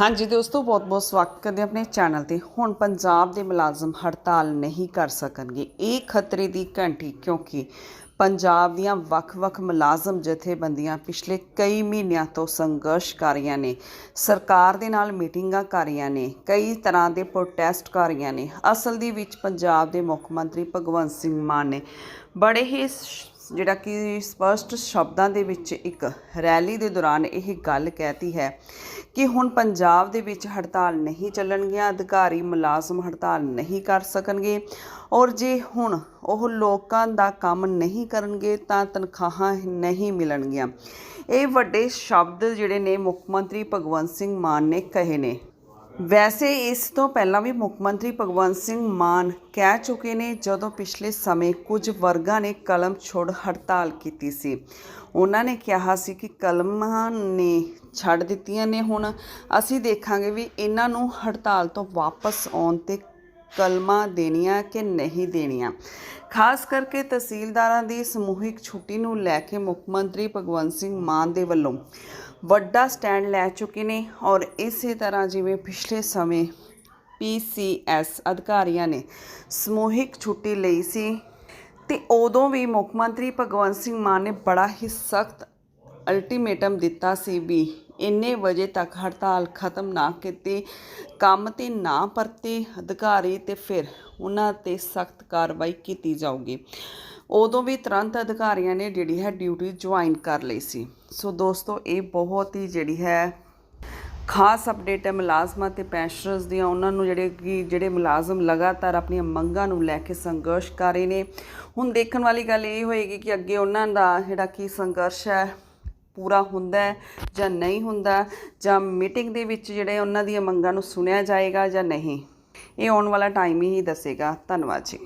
ਹਾਂਜੀ ਦੋਸਤੋ, ਬਹੁਤ-ਬਹੁਤ ਸਵਾਗਤ ਕਰਦੇ ਆਪਣੇ ਚੈਨਲ ਤੇ। ਹੁਣ ਪੰਜਾਬ ਦੇ ਮੁਲਾਜ਼ਮ ਹੜਤਾਲ ਨਹੀਂ ਕਰ ਸਕਣਗੇ। ਇਹ ਖਤਰੇ ਦੀ ਘੰਟੀ, ਕਿਉਂਕਿ ਪੰਜਾਬ ਦੀਆਂ ਵੱਖ-ਵੱਖ ਮੁਲਾਜ਼ਮ ਜਥੇਬੰਦੀਆਂ ਪਿਛਲੇ ਕਈ ਮਹੀਨਿਆਂ ਤੋਂ ਸੰਘਰਸ਼ ਕਰ ਰਹੀਆਂ ਨੇ। ਸਰਕਾਰ ਦੇ ਨਾਲ ਮੀਟਿੰਗਾਂ ਕਰ ਰਹੀਆਂ ਨੇ। ਕਈ ਤਰ੍ਹਾਂ ਦੇ ਪ੍ਰੋਟੈਸਟ ਕਰ ਰਹੀਆਂ ਨੇ। ਅਸਲ ਦੇ ਵਿੱਚ ਪੰਜਾਬ ਦੇ ਮੁੱਖ ਮੰਤਰੀ ਭਗਵੰਤ ਸਿੰਘ ਮਾਨ ਨੇ ਬੜੇ ਹੀ ਜਿਹੜਾ ਕਿ ਸਪਸ਼ਟ ਸ਼ਬਦਾਂ ਦੇ ਵਿੱਚ ਇੱਕ ਰੈਲੀ ਦੇ ਦੌਰਾਨ ਇਹ ਗੱਲ ਕਹਿਤੀ ਹੈ ਕਿ ਹੁਣ ਪੰਜਾਬ ਦੇ ਵਿੱਚ ਹੜਤਾਲ ਨਹੀਂ ਚੱਲਣਗੀਆਂ, ਅਧਿਕਾਰੀ ਮੁਲਾਜ਼ਮ ਹੜਤਾਲ ਨਹੀਂ ਕਰ ਸਕਣਗੇ ਔਰ ਜੇ ਹੁਣ ਉਹ ਲੋਕਾਂ ਦਾ ਕੰਮ ਨਹੀਂ ਕਰਨਗੇ ਤਾਂ ਤਨਖਾਹਾਂ ਨਹੀਂ ਮਿਲਣਗੀਆਂ। ਇਹ ਵੱਡੇ ਸ਼ਬਦ ਜਿਹੜੇ ਨੇ ਮੁੱਖ ਮੰਤਰੀ ਭਗਵੰਤ ਸਿੰਘ ਮਾਨ ਨੇ ਕਹੇ ਨੇ। ਵੈਸੇ ਇਸ ਤੋਂ ਪਹਿਲਾਂ ਵੀ ਮੁੱਖ ਮੰਤਰੀ ਭਗਵੰਤ ਸਿੰਘ ਮਾਨ ਕਹਿ ਚੁੱਕੇ ਨੇ ਜਦੋਂ ਪਿਛਲੇ ਸਮੇਂ ਕੁਝ ਵਰਗਾਂ ਨੇ ਕਲਮ ਛੋੜ ਹੜਤਾਲ ਕੀਤੀ ਸੀ। ਉਹਨਾਂ ਨੇ ਕਿਹਾ ਸੀ ਕਿ ਕਲਮਾਂ ਨੇ ਛੱਡ ਦਿੱਤੀਆਂ ਨੇ। ਹੁਣ ਅਸੀਂ ਦੇਖਾਂਗੇ ਵੀ ਇਹਨਾਂ ਨੂੰ ਹੜਤਾਲ ਤੋਂ ਵਾਪਸ ਆਉਣ ਤੇ ਕਲਮਾਂ ਦੇਣੀਆਂ ਕਿ ਨਹੀਂ ਦੇਣੀਆਂ? ਖਾਸ ਕਰਕੇ ਤਹਿਸੀਲਦਾਰਾਂ ਦੀ ਸਮੂਹਿਕ ਛੁੱਟੀ ਨੂੰ ਲੈ ਕੇ ਮੁੱਖ ਮੰਤਰੀ ਭਗਵੰਤ ਸਿੰਘ ਮਾਨ ਦੇ ਵੱਲੋਂ ਵੱਡਾ ਸਟੈਂਡ ਲੈ ਚੁੱਕੇ ਨੇ ਔਰ ਇਸੇ ਤਰ੍ਹਾਂ ਜਿਵੇਂ ਪਿਛਲੇ ਸਮੇਂ ਪੀਸੀਐਸ ਅਧਿਕਾਰੀਆਂ ਨੇ ਸਮੂਹਿਕ ਛੁੱਟੀ ਲਈ ਸੀ, ਤੇ ਉਦੋਂ ਵੀ ਮੁੱਖ ਮੰਤਰੀ ਭਗਵੰਤ ਸਿੰਘ ਮਾਨ ਨੇ ਬੜਾ ਹੀ ਸਖਤ ਅਲਟੀਮੇਟਮ ਦਿੱਤਾ ਸੀ ਵੀ ਇੰਨੇ ਵਜੇ ਤੱਕ ਹੜਤਾਲ ਖਤਮ ਨਾ ਕੀਤੀ, ਕੰਮ ਤੇ ਨਾ ਪਰਤੇ ਅਧਿਕਾਰੀ ਤੇ ਫਿਰ ਉਹਨਾਂ ਤੇ ਸਖਤ ਕਾਰਵਾਈ ਕੀਤੀ ਜਾਊਗੀ। ਉਦੋਂ ਵੀ ਤੁਰੰਤ ਅਧਿਕਾਰੀਆਂ ਨੇ ਜਿਹੜੀ ਹੈ ਡਿਊਟੀ ਜੁਆਇਨ ਕਰ ਲਈ ਸੀ। ਸੋ ਦੋਸਤੋ, ਇਹ ਬਹੁਤ ਹੀ ਜਿਹੜੀ ਹੈ ਖਾਸ ਅਪਡੇਟ ਹੈ ਮੁਲਾਜ਼ਮਾਂ ਤੇ ਪੈਨਸ਼ਨਰਸ ਦੀਆਂ। ਉਹਨਾਂ ਨੂੰ ਜਿਹੜੇ ਕਿ ਜਿਹੜੇ ਮੁਲਾਜ਼ਮ ਲਗਾਤਾਰ ਆਪਣੀਆਂ ਮੰਗਾਂ ਨੂੰ ਲੈ ਕੇ ਸੰਘਰਸ਼ ਕਰ ਰਹੇ ਨੇ। ਹੁਣ ਦੇਖਣ ਵਾਲੀ ਗੱਲ ਇਹ ਹੋਏਗੀ ਕਿ ਅੱਗੇ ਉਹਨਾਂ ਦਾ ਜਿਹੜਾ ਕੀ ਸੰਘਰਸ਼ ਹੈ ਪੂਰਾ ਹੁੰਦਾ ਜਾਂ ਨਹੀਂ ਹੁੰਦਾ, ਜਾਂ ਮੀਟਿੰਗ ਦੇ ਵਿੱਚ ਜਿਹੜੇ ਉਹਨਾਂ ਦੀਆਂ ਮੰਗਾਂ ਨੂੰ ਸੁਣਿਆ ਜਾਏਗਾ ਜਾਂ ਨਹੀਂ। ਇਹ ਆਉਣ ਵਾਲਾ ਟਾਈਮ ਹੀ ਦੱਸੇਗਾ। ਧੰਨਵਾਦ ਜੀ।